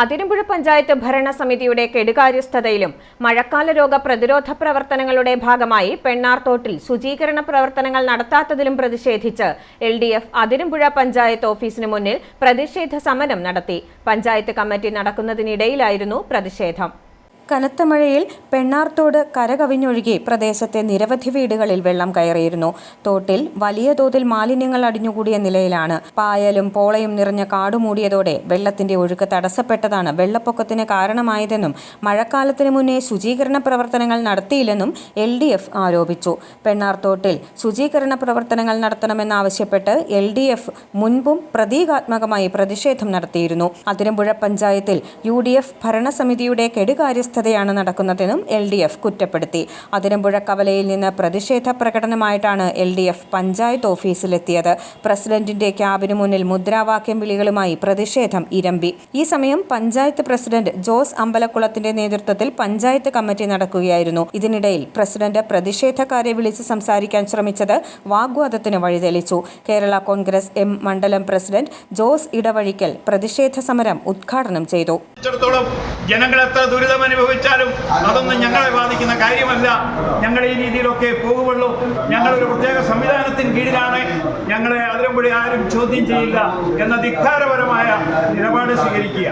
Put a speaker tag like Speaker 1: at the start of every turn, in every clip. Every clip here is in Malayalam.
Speaker 1: അതിരമ്പുഴ പഞ്ചായത്ത് ഭരണസമിതിയുടെ കെടുകാര്യസ്ഥതയിലും മഴക്കാല രോഗ പ്രതിരോധ പ്രവർത്തനങ്ങളുടെ ഭാഗമായി പെണ്ണാർത്തോട്ടിൽ ശുചീകരണ പ്രവർത്തനങ്ങൾ നടത്താത്തതിലും പ്രതിഷേധിച്ച് L D F Athirampuzha panchayat ഓഫീസിന് മുന്നിൽ പ്രതിഷേധ സമരം നടത്തി. പഞ്ചായത്ത് കമ്മിറ്റി നടക്കുന്നതിനിടയിലായിരുന്നു പ്രതിഷേധം. കനത്ത മഴയിൽ പെണ്ണാർത്തോട് കരകവിഞ്ഞൊഴുകി പ്രദേശത്തെ നിരവധി വീടുകളിൽ വെള്ളം കയറിയിരുന്നു. തോട്ടിൽ വലിയ തോതിൽ മാലിന്യങ്ങൾ അടിഞ്ഞുകൂടിയ നിലയിലാണ്. പായലും പോളയും നിറഞ്ഞ കാടുമൂടിയതോടെ വെള്ളത്തിന്റെ ഒഴുക്ക് തടസ്സപ്പെട്ടതാണ് വെള്ളപ്പൊക്കത്തിന് കാരണമായതെന്നും മഴക്കാലത്തിന് മുന്നേ ശുചീകരണ പ്രവർത്തനങ്ങൾ നടത്തിയില്ലെന്നും എൽ ഡി എഫ് ആരോപിച്ചു. പെണ്ണാർത്തോട്ടിൽ ശുചീകരണ പ്രവർത്തനങ്ങൾ നടത്തണമെന്നാവശ്യപ്പെട്ട് എൽ ഡി എഫ് മുൻപും പ്രതീകാത്മകമായി പ്രതിഷേധം നടത്തിയിരുന്നു. അതിരമ്പുഴ പഞ്ചായത്തിൽ യു ഡി എഫ് ഭരണസമിതിയുടെ കെടുകാര്യസ്ഥതയാണ് നടക്കുന്നതെന്നും എൽ ഡി എഫ് കുറ്റപ്പെടുത്തി. അതിരമ്പുഴ കവലയിൽ നിന്ന് പ്രതിഷേധ പ്രകടനമായിട്ടാണ് എൽ ഡി എഫ് പഞ്ചായത്ത് ഓഫീസിലെത്തിയത്. പ്രസിഡന്റിന്റെ ക്യാബിന് മുന്നിൽ മുദ്രാവാക്യം വിളികളുമായി പ്രതിഷേധം ഇരമ്പി. ഈ സമയം പഞ്ചായത്ത് പ്രസിഡന്റ് ജോസ് അമ്പലക്കുളത്തിന്റെ നേതൃത്വത്തിൽ പഞ്ചായത്ത് കമ്മിറ്റി നടക്കുകയായിരുന്നു. ഇതിനിടയിൽ പ്രസിഡന്റ് പ്രതിഷേധക്കാരെ വിളിച്ച് സംസാരിക്കാൻ ശ്രമിച്ചത് വാഗ്വാദത്തിന് വഴിതെളിച്ചു. കേരള കോൺഗ്രസ് എം മണ്ഡലം പ്രസിഡന്റ് ജോസ് ഇടവഴിക്കൽ പ്രതിഷേധ സമരം ഉദ്ഘാടനം ചെയ്തു.
Speaker 2: ജനങ്ങൾ എത്ര ദുരിതം അനുഭവിച്ചാലും അതൊന്നും ഞങ്ങളെ ബാധിക്കുന്ന കാര്യമല്ല. ഞങ്ങൾ ഈ രീതിയിലൊക്കെ പോകുള്ളൂ ഞങ്ങളൊരു പ്രത്യേക സംവിധാനത്തിന് കീഴിലാണ് ഞങ്ങളെ അതിരമ്പടി ആരും ചോദ്യം ചെയ്യില്ല എന്ന ധിക്കാരപരമായ നിലപാട് സ്വീകരിക്കുക.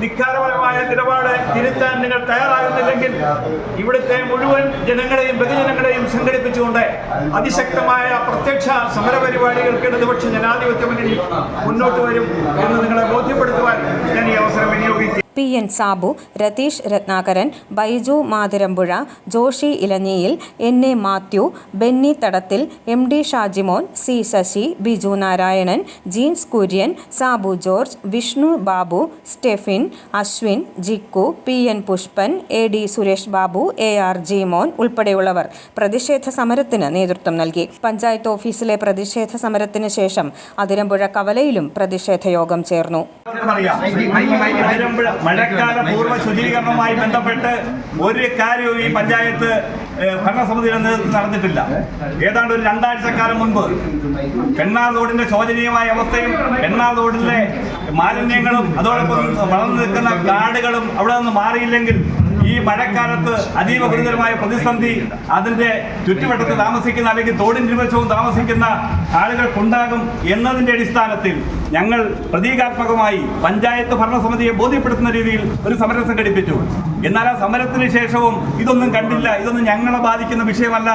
Speaker 2: ധിക്കാരപരമായ നിലപാട് തിരുത്താൻ നിങ്ങൾ തയ്യാറാകുന്നില്ലെങ്കിൽ ഇവിടുത്തെ മുഴുവൻ ജനങ്ങളെയും ബഹുജനങ്ങളെയും സംഘടിപ്പിച്ചുകൊണ്ട് അതിശക്തമായ പ്രത്യക്ഷ സമരപരിപാടികൾക്ക് ഇടതുപക്ഷ ജനാധിപത്യ മുന്നോട്ട് വരും എന്ന് നിങ്ങളെ ബോധ്യപ്പെടുത്തുവാൻ ഞാൻ ഈ അവസരം വിനിയോഗിക്കും
Speaker 1: P N Sabu Ratheesh Ratnakaran Biju Mathirampuzha Joshi Elanjiyil N A Mathew Benny Thadathil M D Shajimon C Sasi Biju Narayanan Jeens Kurian Sabu George Vishnu Babu Stephin Ashwin Jikku P N Pushpan A D Suresh Babu A R Jimon ഉൾപ്പെടെയുള്ളവർ പ്രതിഷേധ സമരത്തിന് നേതൃത്വം നൽകി. പഞ്ചായത്ത് ഓഫീസിലെ പ്രതിഷേധ സമരത്തിന് ശേഷം അതിരമ്പുഴ കവലയിലും പ്രതിഷേധ യോഗം ചേർന്നു.
Speaker 2: മഴക്കാല പൂർവ ശുചീകരണവുമായി ബന്ധപ്പെട്ട് ഒരു കാര്യവും ഈ പഞ്ചായത്ത് ഭരണസമിതിയുടെ നേതൃത്വത്തിൽ നടന്നിട്ടില്ല. ഏതാണ്ട് ഒരു രണ്ടാഴ്ചക്കാലം മുൻപ് പെണ്ണാർ റോഡിന്റെ ശോചനീയമായ അവസ്ഥയും പെണ്ണാർ റോഡിലെ മാലിന്യങ്ങളും അതോടൊപ്പം വളർന്നു നിൽക്കുന്ന കാടുകളും അവിടെ നിന്ന് മാറിയില്ലെങ്കിൽ ഈ മഴക്കാലത്ത് അതീവ ഗുരുതരമായ പ്രതിസന്ധി അതിന്റെ ചുറ്റുവട്ടത്ത് താമസിക്കുന്ന അല്ലെങ്കിൽ തോടിന് ഇരുവശവും താമസിക്കുന്ന ആളുകൾക്കുണ്ടാകും എന്നതിന്റെ അടിസ്ഥാനത്തിൽ ഞങ്ങൾ പ്രതീകാത്മകമായി പഞ്ചായത്ത് ഭരണസമിതിയെ ബോധ്യപ്പെടുത്തുന്ന രീതിയിൽ ഒരു സമരം സംഘടിപ്പിച്ചു. എന്നാൽ ആ സമരത്തിന് ശേഷവും ഇതൊന്നും കണ്ടില്ല. ഇതൊന്നും ഞങ്ങളെ ബാധിക്കുന്ന വിഷയമല്ല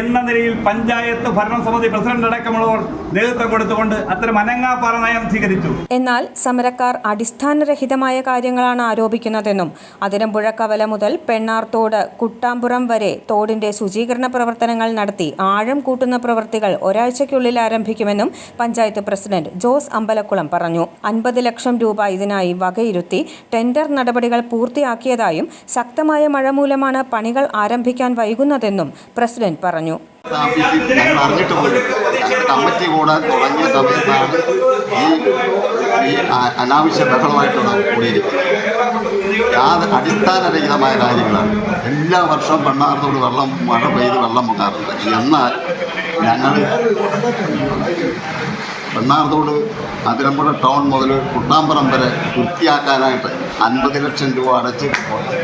Speaker 2: എന്ന നിലയിൽ പഞ്ചായത്ത് ഭരണസമിതി പ്രസിഡന്റ് അടക്കമുള്ളവർ നേതൃത്വം കൊടുത്തുകൊണ്ട് അത്തരം അനങ്ങാപ്പാറ നയം സ്വീകരിച്ചു.
Speaker 1: എന്നാൽ സമരക്കാർ അടിസ്ഥാനരഹിതമായ കാര്യങ്ങളാണ് ആരോപിക്കുന്നതെന്നും അതിരമ്പുഴ കവല മുതൽ പെണ്ണാർത്തോട് കുട്ടാമ്പുറം വരെ തോടിന്റെ ശുചീകരണ പ്രവർത്തനങ്ങൾ നടത്തി ആഴം കൂട്ടുന്ന പ്രവൃത്തികൾ ഒരാഴ്ചയ്ക്കുള്ളിൽ ആരംഭിക്കുമെന്നും പഞ്ചായത്ത് പ്രസിഡന്റ് ജോസ് അമ്പലക്കുളം പറഞ്ഞു. അൻപത് ലക്ഷം രൂപ ഇതിനായി വകയിരുത്തി ടെൻഡർ നടപടികൾ പൂർത്തിയാക്കിയതായും ശക്തമായ മഴ മൂലമാണ് പണികൾ ആരംഭിക്കാൻ വൈകുന്നതെന്നും പ്രസിഡന്റ് പറഞ്ഞു.
Speaker 3: കമ്മിറ്റി അനാവശ്യ ബഹളമായിട്ടുള്ള കൂടിയിരിക്കുന്നത്. അടിസ്ഥാനരഹിതമായ കാര്യങ്ങളാണ്. എല്ലാ വർഷവും പെണ്ണാർത്തോട് വെള്ളം മഴ പെയ്ത് വെള്ളം പൊങ്ങാറുണ്ട് എന്നാൽ ഞങ്ങൾ പെണ്ണാർത്തോട് അതിരമ്പുഴ ടൗൺ മുതൽ കുട്ടാമ്പറം വരെ വൃത്തിയാക്കാനായിട്ട് അൻപത് ലക്ഷം രൂപ അടച്ച്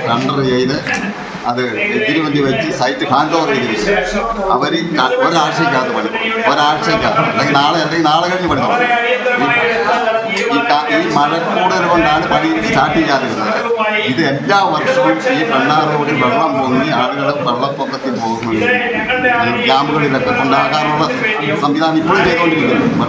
Speaker 3: ടെണ്ടർ ചെയ്ത് അത് എഗ്രിമെന്റ് വെച്ച് സൈറ്റ് ഹാൻഡ് ഓവർ ചെയ്തിരിക്കും അവർ ഒരാഴ്ചയ്ക്കകത്ത് പണി ഒരാഴ്ചക്കകത്ത് അല്ലെങ്കിൽ നാളെ അല്ലെങ്കിൽ നാളെ കഴിഞ്ഞ് പണി ഈ- മഴക്കൂടൽ കൊണ്ടാണ് പണി സ്റ്റാർട്ട് ചെയ്യാതിരുന്നത്. ഇത് എല്ലാ വർഷവും ഈ പെണ്ണാർ റോഡിൽ വെള്ളം പൊങ്ങി ആളുകൾ വെള്ളപ്പൊക്കത്തിൽ പോകുന്നുണ്ട് ക്യാമ്പുകളിലൊക്കെ കൊണ്ടാകാറുള്ള സംവിധാനം ഇപ്പോഴും ചെയ്തുകൊണ്ടിരിക്കുന്നു.